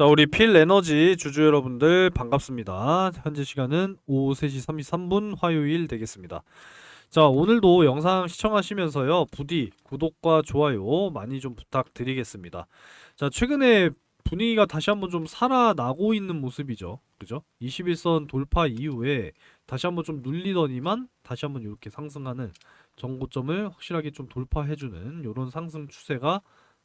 자, 우리 필 에너지 주주 여러분들 반갑습니다. 현재 시간은 오후 3시 33분 화요일 되겠습니다. 자, 오늘도 영상 시청하시면서요. 부디 구독과 좋아요 많이 좀 부탁드리겠습니다. 자, 최근에 분위기가 다시 한번 좀 살아나고 있는 모습이죠. 그죠? 21선 돌파 이후에 다시 한번 좀 눌리더니만 다시 한번 이렇게 상승하는 정고점을 확실하게 좀 돌파해주는 이런 상승 추세가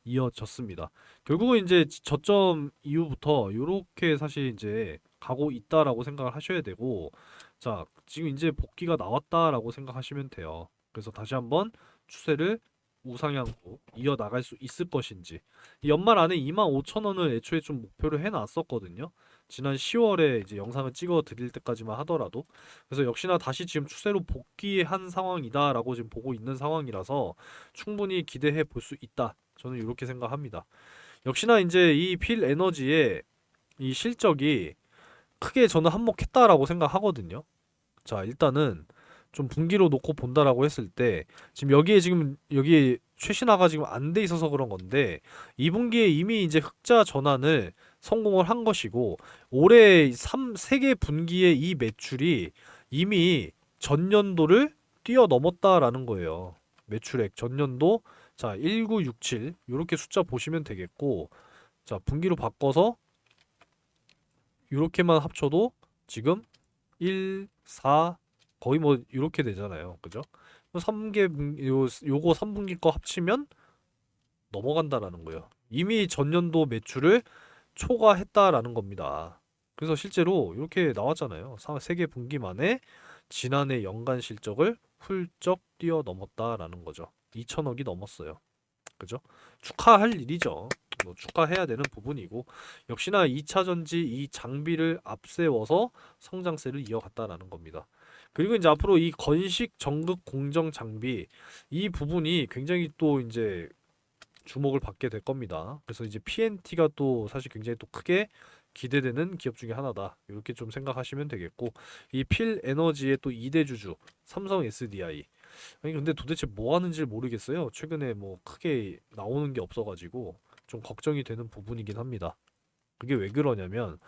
이어졌습니다. 결국은 이제 저점 이후부터 요렇게 사실 이제 가고 있다라고 생각을 하셔야 되고 자 지금 이제 복귀가 나왔다라고 생각하시면 돼요. 그래서 다시 한번 추세를 우상향으로 이어나갈 수 있을 것인지 이 연말 안에 25,000원을 애초에 좀 목표로 해놨었거든요. 지난 10월에 이제 영상을 찍어 드릴 때까지만 하더라도 그래서 역시나 다시 지금 추세로 복귀한 상황이다라고 지금 보고 있는 상황이라서 충분히 기대해 볼 수 있다. 저는 이렇게 생각합니다. 역시나 이제 이 필 에너지의 이 실적이 크게 저는 한몫했다라고 생각하거든요. 자, 일단은 좀 분기로 놓고 본다라고 했을 때 지금 여기에 지금 여기에 최신화가 지금 안 돼 있어서 그런 건데 2분기에 이미 이제 흑자 전환을 성공을 한 것이고 올해 3, 3개 분기의 이 매출이 이미 전년도를 뛰어넘었다라는 거예요. 매출액 전년도 자 1967 이렇게 숫자 보시면 되겠고 자 분기로 바꿔서 이렇게만 합쳐도 지금 1, 4 거의 뭐 이렇게 되잖아요. 그죠? 3개 분 요, 요거 3분기 거 합치면 넘어간다라는 거예요. 이미 전년도 매출을 초과했다라는 겁니다. 그래서 실제로 이렇게 나왔잖아요. 3개 분기 만에 지난해 연간 실적을 훌쩍 뛰어넘었다라는 거죠. 2천억이 넘었어요. 그죠? 축하할 일이죠. 뭐 축하해야 되는 부분이고 역시나 2차 전지 이 장비를 앞세워서 성장세를 이어갔다라는 겁니다. 그리고 이제 앞으로 이 건식 전극 공정 장비 이 부분이 굉장히 또 이제 주목을 받게 될 겁니다. 그래서 이제 PNT가 또 사실 굉장히 또 크게 기대되는 기업 중에 하나다. 이렇게 좀 생각하시면 되겠고 이 필 에너지의 또 2대 주주 삼성 SDI 아니 근데 도대체 뭐 하는지 모르겠어요. 최근에 뭐 크게 나오는 게 없어가지고 좀 걱정이 되는 부분이긴 합니다. 그게 왜 그러냐면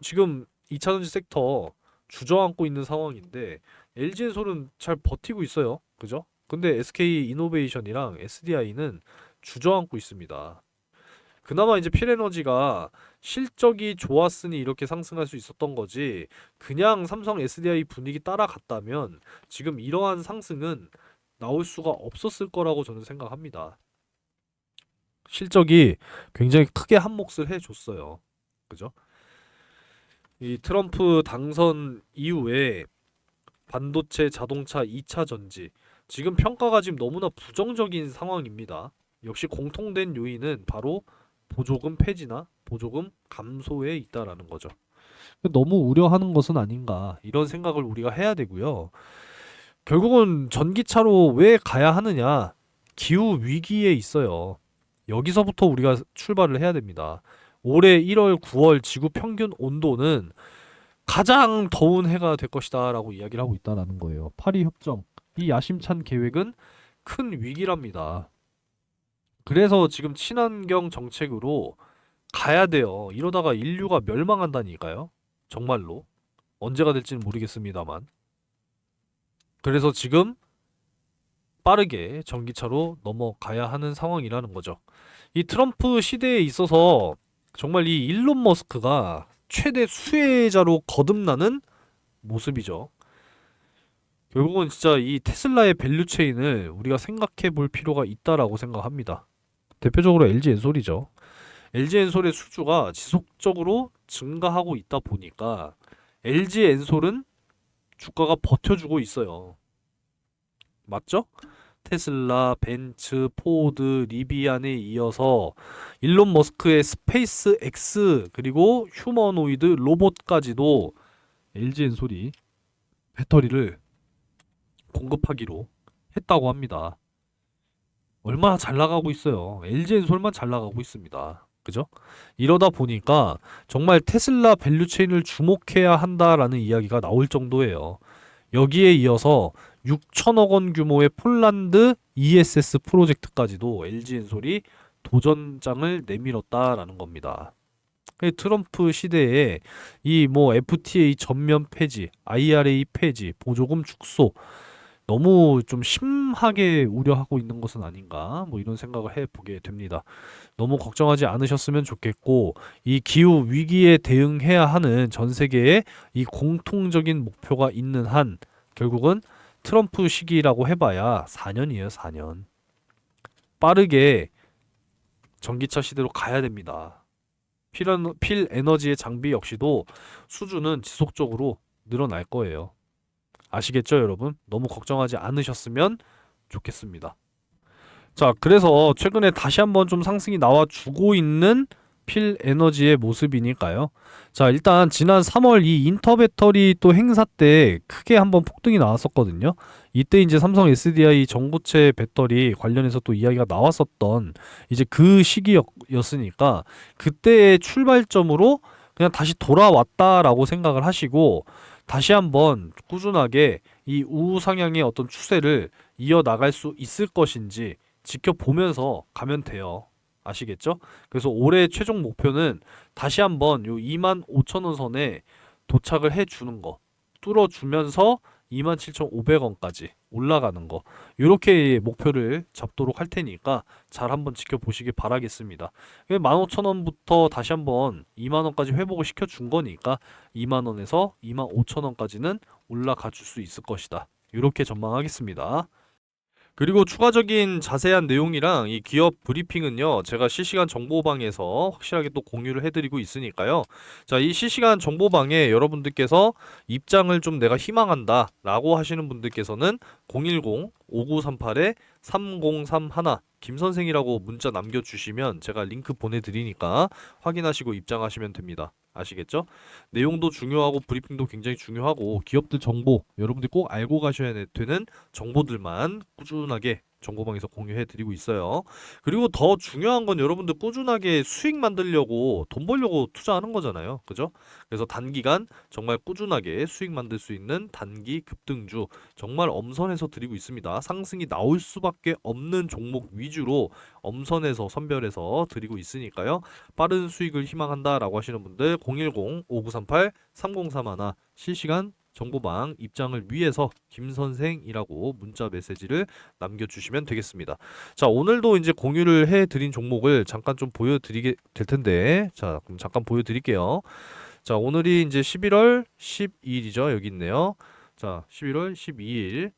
지금 2차전지 섹터 주저앉고 있는 상황인데 LG엔솔은 잘 버티고 있어요. 그죠? 근데 SK 이노베이션이랑 SDI는 주저앉고 있습니다. 그나마 이제 필에너지가 실적이 좋았으니 이렇게 상승할 수 있었던 거지. 그냥 삼성 SDI 분위기 따라갔다면 지금 이러한 상승은 나올 수가 없었을 거라고 저는 생각합니다. 실적이 굉장히 크게 한 몫을 해줬어요. 그죠? 이 트럼프 당선 이후에 반도체, 자동차, 2차 전지 지금 평가가 지금 너무나 부정적인 상황입니다. 역시 공통된 요인은 바로 보조금 폐지나 보조금 감소에 있다라는 거죠. 너무 우려하는 것은 아닌가 이런 생각을 우리가 해야 되고요. 결국은 전기차로 왜 가야 하느냐? 기후 위기에 있어요. 여기서부터 우리가 출발을 해야 됩니다. 올해 1월, 9월 지구 평균 온도는 가장 더운 해가 될 것이다라고 이야기를 하고 있다라는 거예요. 파리 협정 이 야심찬 계획은 큰 위기랍니다. 그래서 지금 친환경 정책으로 가야 돼요. 이러다가 인류가 멸망한다니까요. 정말로. 언제가 될지는 모르겠습니다만. 그래서 지금 빠르게 전기차로 넘어가야 하는 상황이라는 거죠. 이 트럼프 시대에 있어서 정말 이 일론 머스크가 최대 수혜자로 거듭나는 모습이죠. 결국은 진짜 이 테슬라의 밸류 체인을 우리가 생각해 볼 필요가 있다라고 생각합니다. 대표적으로 LG 엔솔이죠. LG 엔솔의 수주가 지속적으로 증가하고 있다 보니까 LG 엔솔은 주가가 버텨주고 있어요. 맞죠? 테슬라, 벤츠, 포드, 리비안에 이어서 일론 머스크의 스페이스 X 그리고 휴머노이드 로봇까지도 LG 엔솔이 배터리를 공급하기로 했다고 합니다. 얼마나 잘 나가고 있어요. LG 엔솔만 잘 나가고 있습니다. 그죠? 이러다 보니까 정말 테슬라 밸류체인을 주목해야 한다라는 이야기가 나올 정도예요. 여기에 이어서 6천억 원 규모의 폴란드 ESS 프로젝트까지도 LG 엔솔이 도전장을 내밀었다라는 겁니다. 그 트럼프 시대에 이 뭐 FTA 전면 폐지, IRA 폐지, 보조금 축소 너무 좀 심하게 우려하고 있는 것은 아닌가 뭐 이런 생각을 해보게 됩니다. 너무 걱정하지 않으셨으면 좋겠고 이 기후 위기에 대응해야 하는 전 세계의 이 공통적인 목표가 있는 한 결국은 트럼프 시기라고 해봐야 4년이에요, 4년. 빠르게 전기차 시대로 가야 됩니다. 필, 필 에너지의 장비 역시도 수준은 지속적으로 늘어날 거예요. 아시겠죠, 여러분? 너무 걱정하지 않으셨으면 좋겠습니다. 자, 그래서 최근에 다시 한번 좀 상승이 나와 주고 있는 필 에너지의 모습이니까요. 자, 일단 지난 3월 이 인터 배터리 또 행사 때 크게 한번 폭등이 나왔었거든요. 이때 이제 삼성 SDI 전고체 배터리 관련해서 또 이야기가 나왔었던 이제 그 시기였으니까 그때의 출발점으로 그냥 다시 돌아왔다라고 생각을 하시고 다시 한번 꾸준하게 이 우상향의 어떤 추세를 이어나갈 수 있을 것인지 지켜보면서 가면 돼요. 아시겠죠? 그래서 올해 최종 목표는 다시 한번 요 2만 5천 원 선에 도착을 해 주는 거. 뚫어 주면서 27,500원까지 올라가는 거. 요렇게 목표를 잡도록 할 테니까 잘 한번 지켜보시기 바라겠습니다. 15,000원부터 다시 한번 2만 원까지 회복을 시켜 준 거니까 2만 원에서 2만 5천 원까지는 올라가 줄 수 있을 것이다. 이렇게 전망하겠습니다. 그리고 추가적인 자세한 내용이랑 이 기업 브리핑은요, 제가 실시간 정보방에서 확실하게 또 공유를 해드리고 있으니까요. 자, 이 실시간 정보방에 여러분들께서 입장을 좀 내가 희망한다 라고 하시는 분들께서는 010-5938-3031 김 선생이라고 문자 남겨주시면 제가 링크 보내드리니까 확인하시고 입장하시면 됩니다. 아시겠죠? 내용도 중요하고 브리핑도 굉장히 중요하고 기업들 정보 여러분들이 꼭 알고 가셔야 되는 정보들만 꾸준하게 정보방에서 공유해 드리고 있어요. 그리고 더 중요한 건 여러분들 꾸준하게 수익 만들려고 돈 벌려고 투자하는 거잖아요. 그죠? 그래서 단기간 정말 꾸준하게 수익 만들 수 있는 단기 급등주 정말 엄선해서 드리고 있습니다. 상승이 나올 수밖에 없는 종목 위주로 엄선해서 선별해서 드리고 있으니까요. 빠른 수익을 희망한다 라고 하시는 분들 010-5938-3031 실시간 정보방 입장을 위해서 김선생이라고 문자 메시지를 남겨주시면 되겠습니다. 자 오늘도 이제 공유를 해드린 종목을 잠깐 좀 보여드리게 될 텐데 자 그럼 잠깐 보여드릴게요. 자 오늘이 이제 11월 12일이죠 여기 있네요. 자 11월 12일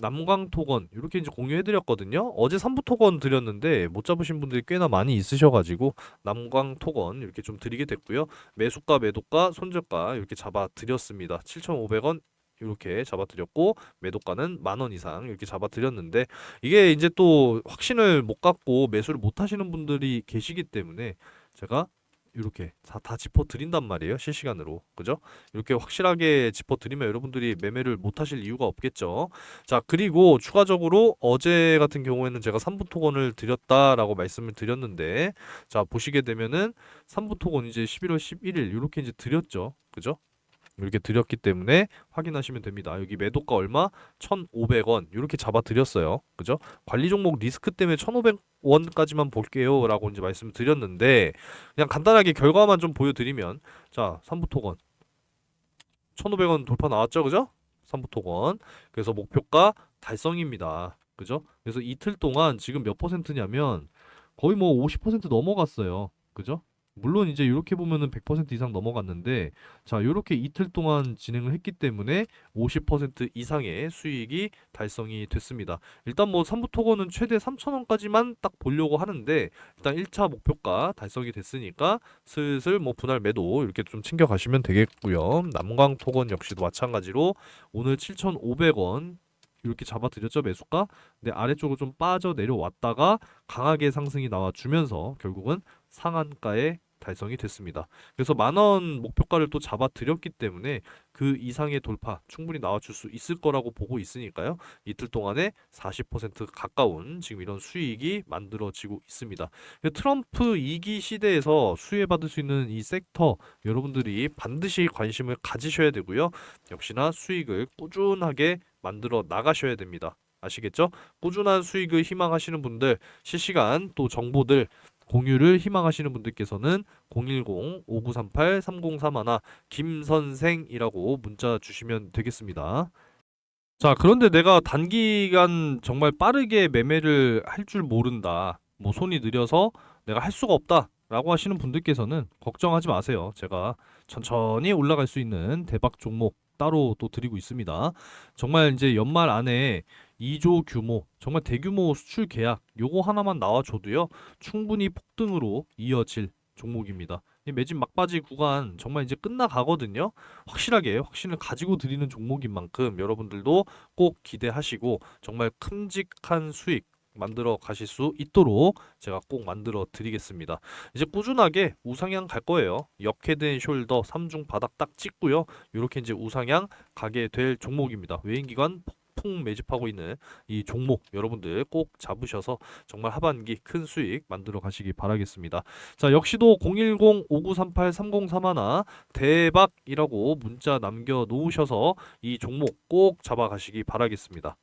남광토건 이렇게 이제 공유해드렸거든요. 어제 삼부토건 드렸는데 못 잡으신 분들이 꽤나 많이 있으셔가지고 남광토건 이렇게 좀 드리게 됐고요. 매수가, 매도가, 손절가 이렇게 잡아 드렸습니다. 7,500원 이렇게 잡아 드렸고 매도가는 만 원 이상 이렇게 잡아 드렸는데 이게 이제 또 확신을 못 갖고 매수를 못 하시는 분들이 계시기 때문에 제가 이렇게 다, 다 짚어 드린단 말이에요. 실시간으로. 그죠? 이렇게 확실하게 짚어 드리면 여러분들이 매매를 못 하실 이유가 없겠죠. 자, 그리고 추가적으로 어제 같은 경우에는 제가 3부 토건을 드렸다라고 말씀을 드렸는데 자, 보시게 되면은 3부 토건 이제 11월 11일 이렇게 이제 드렸죠. 그죠? 이렇게 드렸기 때문에 확인하시면 됩니다. 여기 매도가 얼마? 1,500원 이렇게 잡아 드렸어요. 그죠? 관리 종목 리스크 때문에 1,500원까지만 볼게요. 라고 이제 말씀을 드렸는데 그냥 간단하게 결과만 좀 보여드리면 자, 3부 토건 1,500원 돌파 나왔죠. 그죠? 3부 토건 그래서 목표가 달성입니다. 그죠? 그래서 이틀 동안 지금 몇 퍼센트냐면 거의 뭐 50% 넘어갔어요. 그죠? 물론 이제 이렇게 보면은 100% 이상 넘어갔는데 자, 이렇게 이틀 동안 진행을 했기 때문에 50% 이상의 수익이 달성이 됐습니다. 일단 뭐 3부 토건은 최대 3,000원까지만 딱 보려고 하는데 일단 1차 목표가 달성이 됐으니까 슬슬 뭐 분할 매도 이렇게 좀 챙겨 가시면 되겠고요. 남광 토건 역시도 마찬가지로 오늘 7,500원 이렇게 잡아드렸죠 매수가 근데 아래쪽으로 좀 빠져 내려왔다가 강하게 상승이 나와주면서 결국은 상한가에 달성이 됐습니다. 그래서 만원 목표가를 또 잡아드렸기 때문에 그 이상의 돌파 충분히 나와줄 수 있을 거라고 보고 있으니까요. 이틀 동안에 40% 가까운 지금 이런 수익이 만들어지고 있습니다. 트럼프 2기 시대에서 수혜받을 수 있는 이 섹터 여러분들이 반드시 관심을 가지셔야 되고요. 역시나 수익을 꾸준하게 만들어 나가셔야 됩니다. 아시겠죠? 꾸준한 수익을 희망하시는 분들 실시간 또 정보들 공유를 희망하시는 분들께서는 010-5938-3031 김선생이라고 문자 주시면 되겠습니다. 자, 그런데 내가 단기간 정말 빠르게 매매를 할 줄 모른다. 뭐 손이 느려서 내가 할 수가 없다. 라고 하시는 분들께서는 걱정하지 마세요. 제가 천천히 올라갈 수 있는 대박 종목 따로 또 드리고 있습니다. 정말 이제 연말 안에 2조 규모, 정말 대규모 수출 계약 요거 하나만 나와줘도요. 충분히 폭등으로 이어질 종목입니다. 이 매진 막바지 구간 정말 이제 끝나가거든요. 확실하게 확신을 가지고 드리는 종목인 만큼 여러분들도 꼭 기대하시고 정말 큼직한 수익 만들어 가실 수 있도록 제가 꼭 만들어 드리겠습니다. 이제 꾸준하게 우상향 갈 거예요. 역헤드앤 숄더 3중 바닥 딱 찍고요. 이렇게 이제 우상향 가게 될 종목입니다. 외인기관 폭풍 매집하고 있는 이 종목 여러분들 꼭 잡으셔서 정말 하반기 큰 수익 만들어 가시기 바라겠습니다. 자, 역시도 010-5938-3031 대박이라고 문자 남겨 놓으셔서 이 종목 꼭 잡아 가시기 바라겠습니다.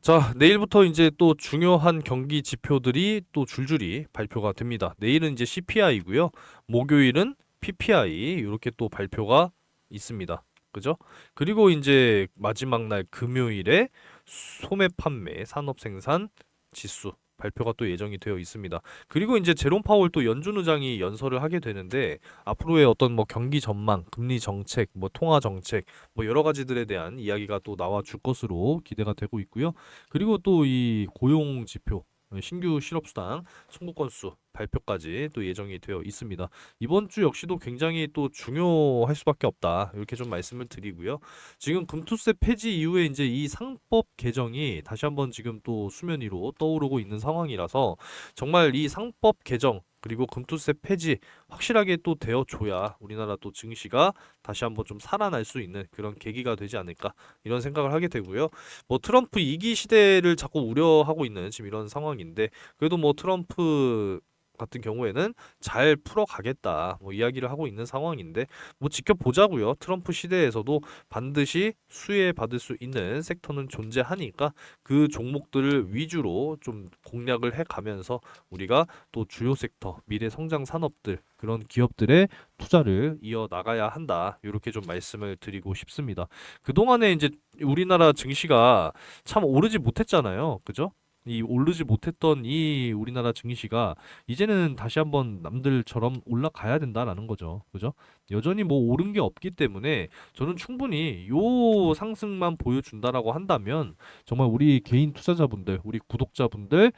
자, 내일부터 이제 또 중요한 경기 지표들이 또 줄줄이 발표가 됩니다. 내일은 이제 CPI고요. 목요일은 PPI 이렇게 또 발표가 있습니다. 그죠? 그리고 이제 마지막 날 금요일에 소매 판매 산업 생산 지수 발표가 또 예정이 되어 있습니다. 그리고 이제 제롬 파월 또 연준 의장이 연설을 하게 되는데 앞으로의 어떤 뭐 경기 전망, 금리 정책, 뭐 통화 정책, 뭐 여러 가지들에 대한 이야기가 또 나와 줄 것으로 기대가 되고 있고요. 그리고 또 이 고용 지표 신규 실업수당 청구 건수 발표까지 또 예정이 되어 있습니다. 이번 주 역시도 굉장히 또 중요할 수밖에 없다. 이렇게 좀 말씀을 드리고요. 지금 금투세 폐지 이후에 이제 이 상법 개정이 다시 한번 지금 또 수면 위로 떠오르고 있는 상황이라서 정말 이 상법 개정 그리고 금투세 폐지 확실하게 또 되어 줘야 우리나라 또 증시가 다시 한번 좀 살아날 수 있는 그런 계기가 되지 않을까 이런 생각을 하게 되고요. 뭐 트럼프 이기 시대를 자꾸 우려하고 있는 지금 이런 상황인데 그래도 뭐 트럼프 같은 경우에는 잘 풀어가겠다 뭐 이야기를 하고 있는 상황인데 뭐 지켜보자고요. 트럼프 시대에서도 반드시 수혜받을 수 있는 섹터는 존재하니까 그 종목들을 위주로 좀 공략을 해가면서 우리가 또 주요 섹터 미래 성장 산업들 그런 기업들의 투자를 이어 나가야 한다. 이렇게 좀 말씀을 드리고 싶습니다. 그 동안에 이제 우리나라 증시가 참 오르지 못했잖아요. 그죠? 이 오르지 못했던 이 우리나라 증시가 이제는 다시 한번 남들처럼 올라가야 된다라는 거죠. 그죠? 여전히 뭐 오른 게 없기 때문에 저는 충분히 요 상승만 보여준다라고 한다면 정말 우리 개인 투자자분들, 우리 구독자분들,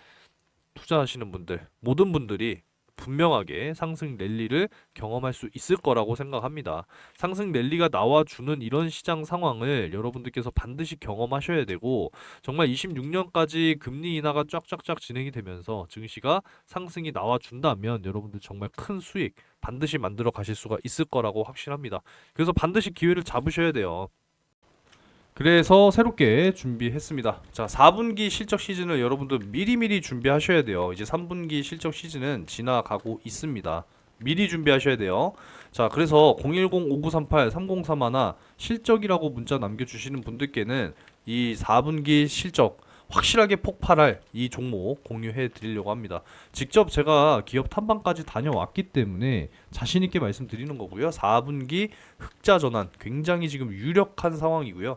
투자하시는 분들, 모든 분들이 분명하게 상승 랠리를 경험할 수 있을 거라고 생각합니다. 상승 랠리가 나와주는 이런 시장 상황을 여러분들께서 반드시 경험하셔야 되고 정말 26년까지 금리 인하가 쫙쫙쫙 진행이 되면서 증시가 상승이 나와준다면 여러분들 정말 큰 수익 반드시 만들어 가실 수가 있을 거라고 확신합니다. 그래서 반드시 기회를 잡으셔야 돼요. 그래서 새롭게 준비했습니다. 자, 4분기 실적 시즌을 여러분들 미리미리 준비하셔야 돼요. 이제 3분기 실적 시즌은 지나가고 있습니다. 미리 준비하셔야 돼요. 자, 그래서 010-5938-3031 실적이라고 문자 남겨주시는 분들께는 이 4분기 실적 확실하게 폭발할 이 종목 공유해 드리려고 합니다. 직접 제가 기업 탐방까지 다녀왔기 때문에 자신 있게 말씀드리는 거고요. 4분기 흑자 전환 굉장히 지금 유력한 상황이고요.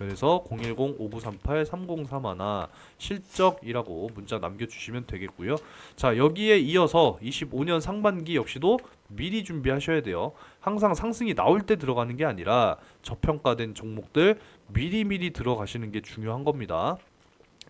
그래서 010-5938-3031 실적이라고 문자 남겨주시면 되겠고요. 자 여기에 이어서 25년 상반기 역시도 미리 준비하셔야 돼요. 항상 상승이 나올 때 들어가는 게 아니라 저평가된 종목들 미리미리 들어가시는 게 중요한 겁니다.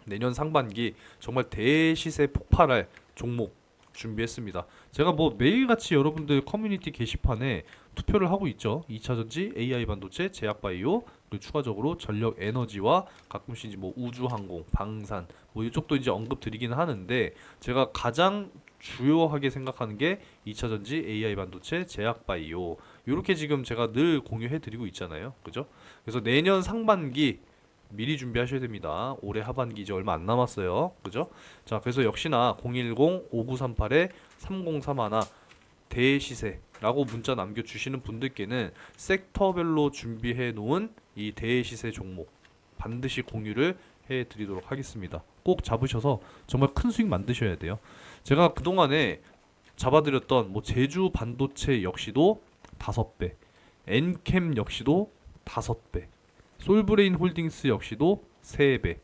내년 상반기 정말 대시세 폭발할 종목 준비했습니다. 제가 뭐 매일같이 여러분들 커뮤니티 게시판에 투표를 하고 있죠. 2차전지, AI 반도체, 제약바이오, 그리고 추가적으로 전력 에너지와 가끔씩 이제 뭐 우주항공, 방산 뭐 이쪽도 이제 언급 드리기는 하는데 제가 가장 주요하게 생각하는 게 2차전지, AI 반도체, 제약바이오 이렇게 지금 제가 늘 공유해 드리고 있잖아요. 그죠? 그래서 내년 상반기 미리 준비하셔야 됩니다. 올해 하반기 이제 얼마 안 남았어요. 그죠? 자, 그래서 역시나 010-5938-3031 대시세라고 문자 남겨주시는 분들께는 섹터별로 준비해 놓은 이 대시세 종목 반드시 공유를 해 드리도록 하겠습니다. 꼭 잡으셔서 정말 큰 수익 만드셔야 돼요. 제가 그동안에 잡아드렸던 뭐 제주 반도체 역시도 다섯 배, 엔캠 역시도 다섯 배, 솔브레인 홀딩스 역시도 세 배,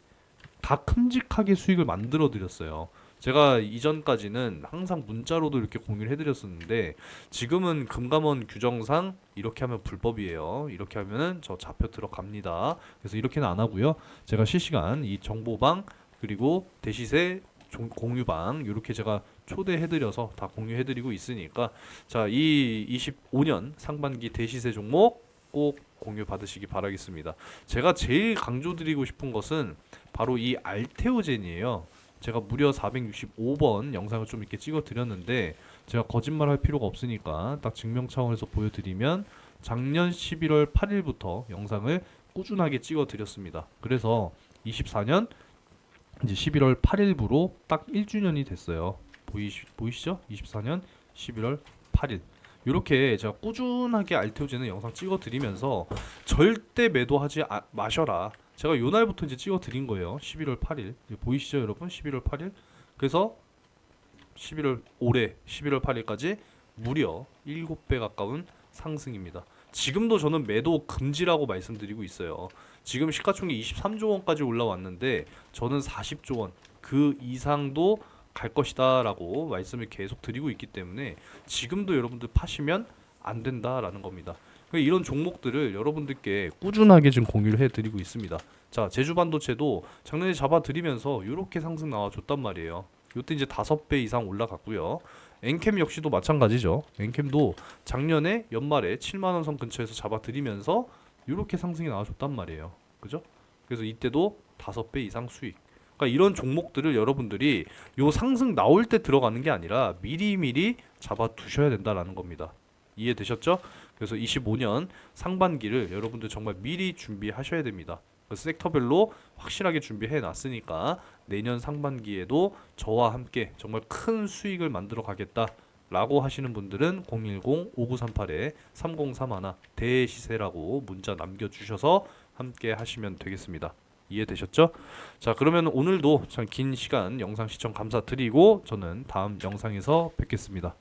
다 큼직하게 수익을 만들어 드렸어요. 제가 이전까지는 항상 문자로도 이렇게 공유를 해드렸었는데 지금은 금감원 규정상 이렇게 하면 불법이에요. 이렇게 하면은 저 잡혀 들어갑니다. 그래서 이렇게는 안 하고요. 제가 실시간 이 정보방 그리고 대시세 종- 공유방 이렇게 제가 초대해드려서 다 공유해드리고 있으니까 자 이 25년 상반기 대시세 종목 꼭 공유 받으시기 바라겠습니다. 제가 제일 강조드리고 싶은 것은 바로 이 알테오젠이에요. 제가 무려 465번 영상을 좀 이렇게 찍어 드렸는데 제가 거짓말 할 필요가 없으니까 딱 증명 차원에서 보여드리면 작년 11월 8일부터 영상을 꾸준하게 찍어 드렸습니다. 그래서 24년 이제 11월 8일부로 딱 1주년이 됐어요. 보이시, 보이시죠? 24년 11월 8일. 이렇게 제가 꾸준하게 알테오제는 영상 찍어 드리면서 절대 매도하지 아- 마셔라. 제가 요 날부터 이제 찍어 드린 거예요. 11월 8일. 이제 보이시죠, 여러분? 11월 8일. 그래서 11월 올해 11월 8일까지 무려 7배 가까운 상승입니다. 지금도 저는 매도 금지라고 말씀드리고 있어요. 지금 시가총액 23조 원까지 올라왔는데 저는 40조 원 그 이상도 갈 것이다라고 말씀을 계속 드리고 있기 때문에 지금도 여러분들 파시면 안 된다라는 겁니다. 이런 종목들을 여러분들께 꾸준하게 지금 공유를 해드리고 있습니다. 자 제주 반도체도 작년에 잡아드리면서 이렇게 상승 나와줬단 말이에요. 이때 이제 다섯 배 이상 올라갔고요. 엔캠 역시도 마찬가지죠. 엔캠도 작년에 연말에 7만 원 선 근처에서 잡아드리면서 이렇게 상승이 나와줬단 말이에요. 그죠? 그래서 이때도 다섯 배 이상 수익. 그러니까 이런 종목들을 여러분들이 요 상승 나올 때 들어가는 게 아니라 미리미리 잡아 두셔야 된다라는 겁니다. 이해되셨죠? 그래서 25년 상반기를 여러분들 정말 미리 준비하셔야 됩니다. 그 섹터별로 확실하게 준비해 놨으니까 내년 상반기에도 저와 함께 정말 큰 수익을 만들어 가겠다 라고 하시는 분들은 010-5938-3031 대시세라고 문자 남겨주셔서 함께 하시면 되겠습니다. 이해되셨죠? 자 그러면 오늘도 참 긴 시간 영상 시청 감사드리고 저는 다음 영상에서 뵙겠습니다.